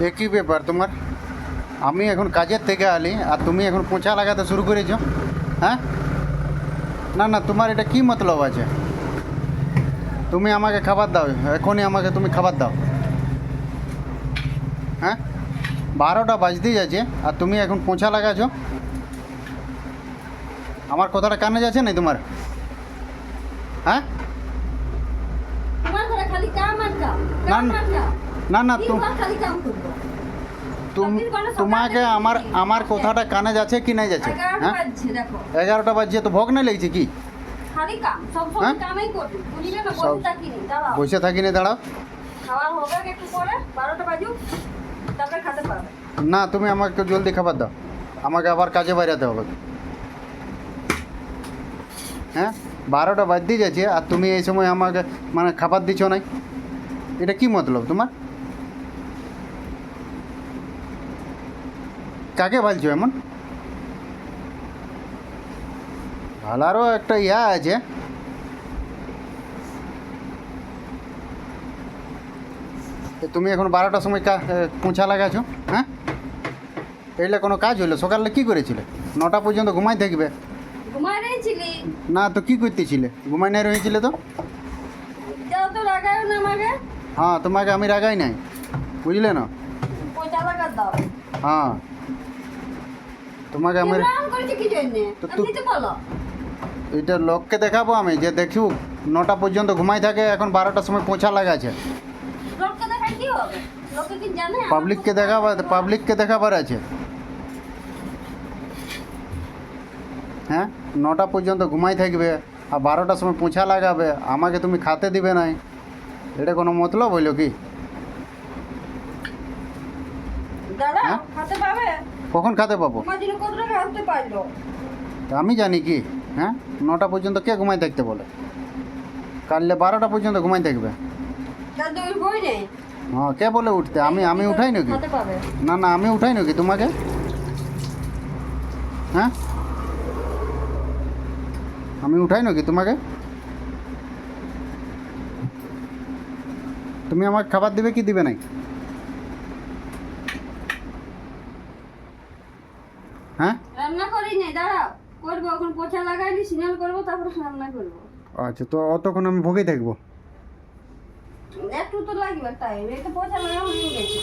একই ব্যাপার তোমার। আমি এখন কাজের থেকে আলি আর তুমি এখন পোঁছা লাগাতে শুরু করেছ হ্যাঁ? না না তোমার এটা কি মতলব আছে? তুমি আমাকে খাবার দাও এখনই আমাকে তুমি খাবার দাও। হ্যাঁ? বারোটা বাজতেই যাচ্ছে আর তুমি এখন পোঁছা লাগাছ। আমার কথাটা কানে যাচ্ছে না তোমার? হ্যাঁ? না, না। না না সকাল তোমাকে আমার আমার কথাটা কানে যাচ্ছে কি নাই যাচ্ছে? হ্যাঁ? এগারোটা বাজছে তো ভোগ না লেগেছে কি? হ্যাঁ? না বসে থাকি দাঁড়াও। না না তুমি আমাকে জলদি খাবার দাও। আমাকে আবার কাজে বাইরাতে হবে। হ্যাঁ? বারোটা বাজতেই যাচ্ছে আর তুমি এই সময় আমাকে মানে খাবার দিচ্ছ নাই। এটা কি মতলব তোমার? কাকে বলছো এমন? ভালারও একটা ইয়া আছে। তুমি এখন বারোটার সময় কা পোঁছা লাগাছো হ্যাঁ? এইলে কোনো কাজ হলো? সকালে কি করেছিলে? নটা পর্যন্ত ঘুমাই থাকবে? না তো কি করতেছিলে? ঘুমাই নাই রয়েছিলে তো? হ্যাঁ তোমাকে আমি রাগাই নাই। বুঝলে না? হ্যাঁ। তোমাকে আমি ইমরান করেছে কি জন্যে? তো তু- তো এটা লোককে দেখাবো আমি যে দেখি নটা পর্যন্ত ঘুমাই থাকে এখন বারোটার সময় পোঁছা লাগাছে আমার পাবলিককে দেখাবার? পাবলিককে দেখাবার আছে। হ্যাঁ? নটা পর্যন্ত ঘুমাই থাকবে আর বারোটার সময় পোঁছা লাগাবে আমাকে তুমি খাতে দিবে নাই। এটা কোনো মতলব হইল কি দাদা হ্যাঁ? খাতে পাবে কখন খাতে পাবো? আমি জানি কি হ্যাঁ? নটা পর্যন্ত কে ঘুমাই থাকতে বলে? কাললে বারোটা পর্যন্ত ঘুমাই থাকবে হ্যাঁ কে বলে উঠতে? আমি আমি উঠাই নাকি? না না আমি উঠাই নাকি তোমাকে? হ্যাঁ? আমি উঠাই নাকি তোমাকে? তুমি আমাকে খাবার দিবে কি দিবে নাই হ্যাঁ? রান্না করি নাই দাঁড়াও। করব এখন পোছা লাগাইনি সিগন্যাল করব তারপরে রান্না করব। আচ্ছা তো অতক্ষণ আমি ভোগে থাকব? একটু তো লাগবে টাইম এই তো পোছা লাগা হয়ে গেছে।